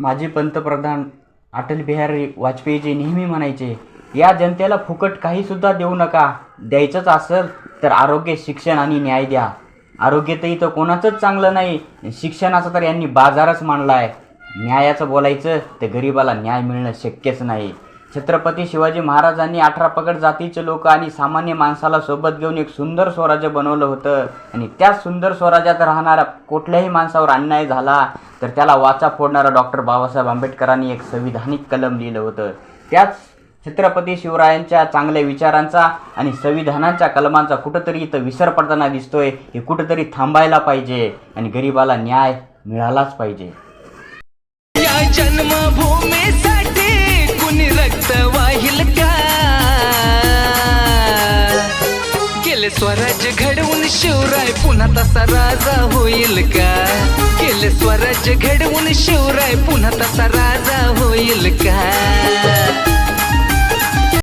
माजी पंतप्रधान अटल बिहारी वाजपेयीजी नेहमी म्हणायचे या जनतेला फुकट काहीसुद्धा देऊ नका. द्यायचंच असेल तर आरोग्य शिक्षण आणि न्याय द्या. आरोग्य तर इथं कोणाचंच चांगलं नाही. शिक्षणाचा तर यांनी बाजारच मांडला आहे न्यायाचं बोलायचं तर गरिबाला न्याय मिळणं शक्यच नाही. छत्रपती शिवाजी महाराजांनी अठरा पकड जातीचे लोक आणि सामान्य माणसाला सोबत घेऊन एक सुंदर स्वराज्य बनवलं होतं. आणि त्या सुंदर स्वराज्यात राहणाऱ्या कुठल्याही माणसावर अन्याय झाला तर त्याला वाचा फोडणारा डॉक्टर बाबासाहेब आंबेडकरांनी एक संविधानिक कलम लिहिलं होतं. त्याच छत्रपती शिवरायांच्या चांगल्या विचारांचा आणि संविधानाच्या कलमांचा कुठंतरी इथं विसर पडताना दिसतोय हे कुठंतरी थांबायला पाहिजे आणि गरिबाला न्याय मिळालाच पाहिजे. या जन्मभूमीसाठी कुणी रक्त वाहिल का? गेले स्वराज्य घडवून शिवराय पुन्हा तसा राजा होईल का? राज्य घडवून शिवराय पुन्हा तसा राजा होईल का?